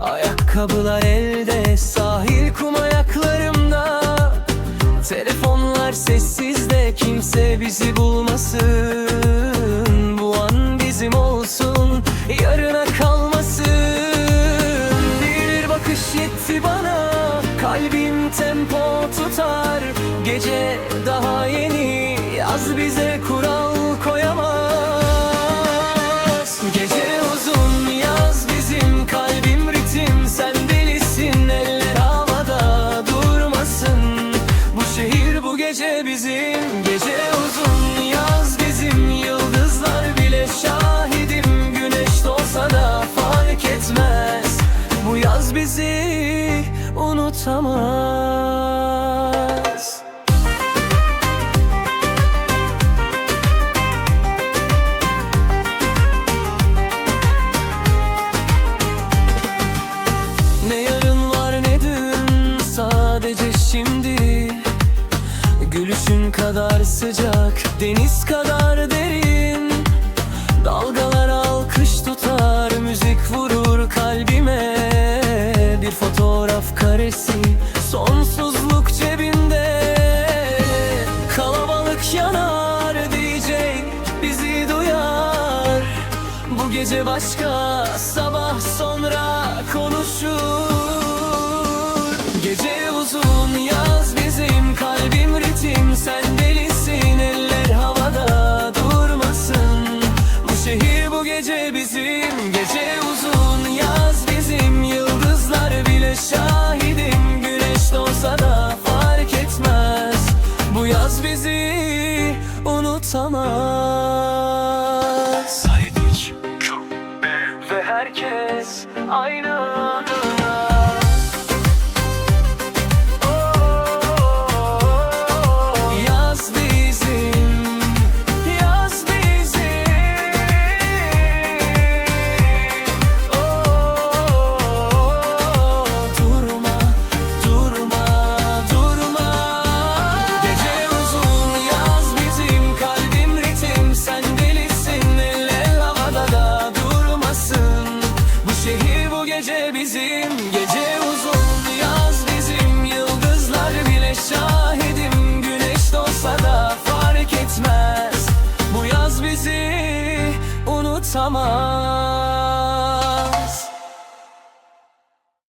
Ayakkabılar elde Sahil kum ayaklarımda. Telefonlar sessizde Kimse bizi bulmasın. Bu an bizim olsun Yarına kalmasın. Bir bakış yetti bana Kalbim tempo tutar. Gece daha yeni Yaz bize kural gece bizim Gece uzun yaz bizim. Yıldızlar bile şahidim Güneş doğsa da fark etmez. Bu yaz bizi unutamaz kadar sıcak deniz kadar derin. Dalgalar alkış tutar müzik vurur kalbime. Bir fotoğraf karesi sonsuzluk cebinde. Kalabalık yanar diyecek bizi duyar. Bu gece başka sabah sonra konuşur Gece uzun yaz bizim Yıldızlar bile şahidim. Güneş doğsa da fark etmez. Bu yaz bizi unutamaz. Ve herkes aynı adına anlatamam